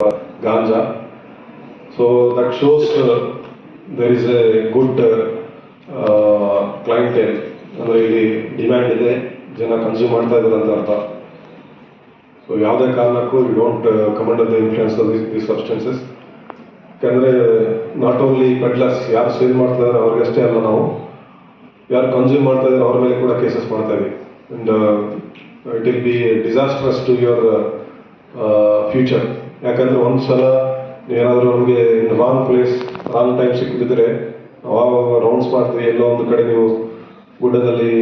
ganja. So that shows uh, there is a good uh, clientele. ಅಂದರೆ ಇಲ್ಲಿ demand ಇದೆ ಜನ ಕನ್ಸ್ಯೂಮ್ ಮಾಡ್ತಾ ಇದ್ದಾರೆ ಅಂತ ಅರ್ಥ. ಸೊ ಯಾವುದೇ ಕಾರಣಕ್ಕೂ you don't command the influence of this substances ಯಾಕಂದರೆ ನಾಟ್ ಓನ್ಲಿ ಪೆಡ್ಲರ್ಸ್ ಯಾರು ಸೇಲ್ ಮಾಡ್ತಾ ಇದ್ದಾರೆ ಅವ್ರಿಗಷ್ಟೇ ಅಲ್ಲ ನಾವು. ಯಾರು ಕನ್ಸ್ಯೂಮ್ ಮಾಡ್ತಾ ಇದ್ದಾರೆ ಅವ್ರ ಮೇಲೆ ಕೂಡ ಕೇಸಸ್ ಮಾಡ್ತಾ ಇದ್ದೀವಿ. And it will be disastrous to your future ಯಾಕಂದ್ರೆ ಒಂದು ಸಲ ಏನಾದರೂ ನಮಗೆ ರಾಂಗ್ ಪ್ಲೇಸ್ ರಾಂಗ್ ಟೈಮ್ ಸಿಕ್ಕಿದ್ರೆ ಅವಾಗ ರೌಂಡ್ಸ್ ಮಾಡ್ತೀವಿ, ಎಲ್ಲೋ ಒಂದು ಕಡೆ ನೀವು ಗುಡ್ಡದಲ್ಲಿ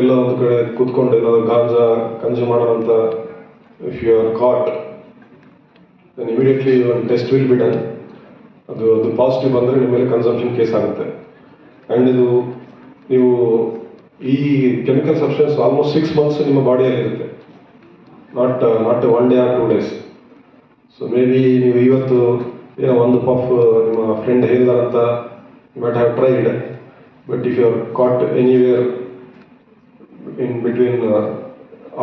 ಎಲ್ಲೋ ಒಂದು ಕಡೆ ಕೂತ್ಕೊಂಡು ಏನಾದ್ರು ಗಾಂಜಾ ಕನ್ಸ್ಯೂಮ್ ಮಾಡೋಂಥ if you are caught then immediately ಒಂದು ಟೆಸ್ಟ್ ವಿಲ್ ಬಿ ಡನ್ ಅದು ಅದು ಪಾಸಿಟಿವ್ ಬಂದರೆ ನಿಮ್ಮ ಮೇಲೆ ಕನ್ಸಂಪ್ಷನ್ ಕೇಸ್ ಆಗುತ್ತೆ. ಆ್ಯಂಡ್ ಇದು ನೀವು ಈ chemical substance almost six months ನಿಮ್ಮ ಬಾಡಿಯಲ್ಲಿರುತ್ತೆ not not one day or two days so maybe ನೀವು ಇವತ್ತು, ಏನೋ ಒಂದು ಪಫ್ ನಿಮ್ಮ friend ಹೇಳಿದಾರಂತ but have tried but if you are caught anywhere in between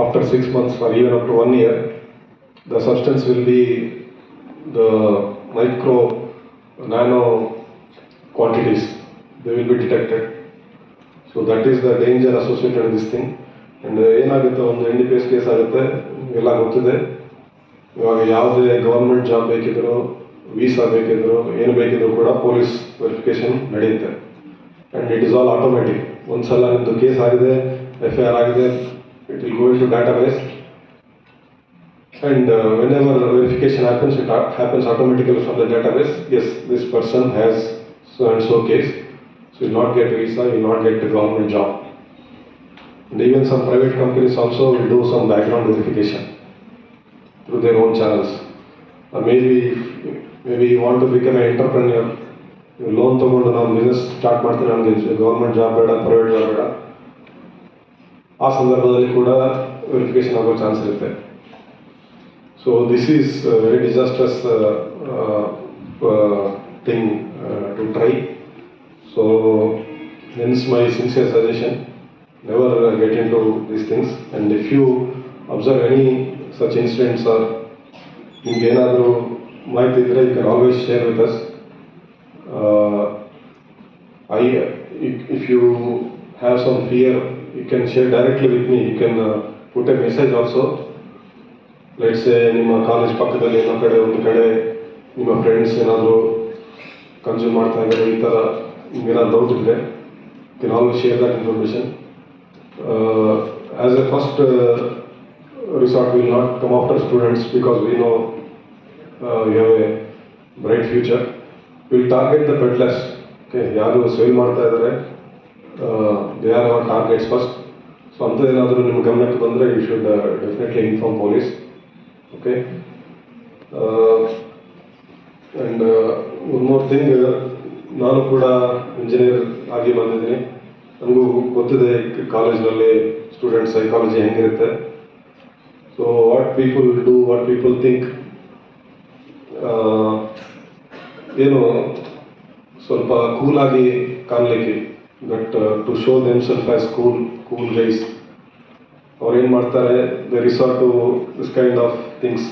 after six months or even up to one year the substance will be the micro nano quantities they will be detected so that is the danger associated this thing and ಏನಾಗುತ್ತೆ? ಒಂದು N D P S case ಆಗುತ್ತೆ. ಎಲ್ಲ ಗೊತ್ತಿದೆ. ಇವಾಗ ಯಾವುದೇ government job ಬೇಕಿದ್ರು visa ಬೇಕಿದ್ರು, ಏನು ಬೇಕಿದ್ರು ಕೂಡ ಪೊಲೀಸ್ ವೆರಿಫಿಕೇಶನ್ ನಡೆಯುತ್ತೆ. And it is all automatic ಒಂದ್ಸಲ ನಿಮ್ಮದು ಕೇಸ್ ಆಗಿದೆ ಎಫ್ ಐ ಆರ್ ಆಗಿದೆ it will going to database and whenever verification happens it happens automatically from the database as this person has so and so case so will not get visa will not get government job And even some private companies also will do some background verification. through their own channels. Or maybe, maybe you want to become an entrepreneur, ನೀವು loan ತೊಗೊಂಡು ನಾವು business start ಮಾಡ್ತೀನಿ ನನಗೆ government job ಬೇಡ private job ಬೇಡ ಆ ಸಂದರ್ಭದಲ್ಲಿ ಕೂಡ ವೆರಿಫಿಕೇಶನ್ ಆಗೋ ಚಾನ್ಸ್ ಇರುತ್ತೆ so this is very disastrous thing to try so hence my sincere suggestion never uh, get into these things and if you observe any such incidents or ನಿಮ್ಗೇನಾದರೂ ಮಾಹಿತಿ ಇದ್ದರೆ you can always share with us I if you have some fear you can share directly with me you can put a message also let's ನಿಮ್ಮ college ಪಕ್ಕದಲ್ಲಿ ಏನೋ ಕಡೆ ಒಂದು ಕಡೆ ನಿಮ್ಮ ಫ್ರೆಂಡ್ಸ್ ಏನಾದರೂ ಕನ್ಸ್ಯೂಮ್ ಮಾಡ್ತಾ ಇದ್ದಾರೆ ಈ ಥರ ನಿಮ್ಗೇನಾದ್ರು ಡೌಟ್ ಇದ್ದರೆ you can always share that information as a uh, resort, will not come after students because we know uh, you have a bright future. We will target the peddlers. Okay, ಯಾರು sale ಮಾಡ್ತಾ ಇದ್ದಾರೆ they are our targets first so ಅಂಥದ್ದೇನಾದರೂ ನಿಮ್ಮ ಗಮನಕ್ಕೆ ಬಂದರೆ you should definitely inform police okay and one more thing ನಾನು ಕೂಡ engineer ಆಗಿ ಬಂದಿದ್ದೀನಿ. ನನಗೂ ಗೊತ್ತಿದೆ ಕಾಲೇಜ್ನಲ್ಲಿ ಸ್ಟೂಡೆಂಟ್ ಸೈಕಾಲಜಿ ಹೆಂಗಿರುತ್ತೆ. So what people do what people think ಏನು ಸ್ವಲ್ಪ ಕೂಲಾಗಿ ಕಾಣಲಿಕ್ಕೆ. But to show them self as cool cool guys ಅವ್ರು ಏನು ಮಾಡ್ತಾರೆ? The resort to this kind of things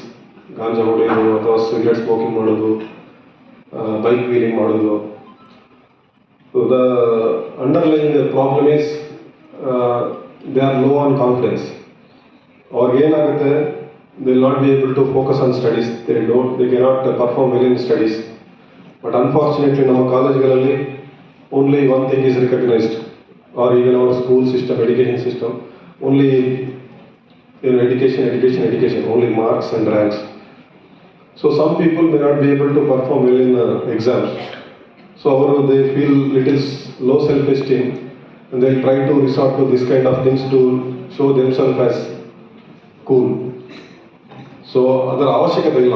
ganja ಹೊಡೆಯೋದು ಅಥವಾ ಸಿಗರೆಟ್ ಸ್ಮೋಕಿಂಗ್ ಮಾಡೋದು ಬೈಕ್ ವೀಲಿಂಗ್ ಮಾಡೋದು. So the problem is they are low on low on confidence. ಅವ್ರಿಗೆ ಏನಾಗುತ್ತೆ they not be able to focus on studies they don't they cannot perform well in studies but unfortunately ನಮ್ಮ ಕಾಲೇಜ್ಗಳಲ್ಲಿ only one thing is recognised or even our school system education system only ಏನು education education education only marks and ranks so some people may not be able to perform well in exams so ಅವರು they feel little low self esteem they try to resort to this kind of things to show to self themselves cool. So ಅದರ ಅವಶ್ಯಕತೆ ಇಲ್ಲ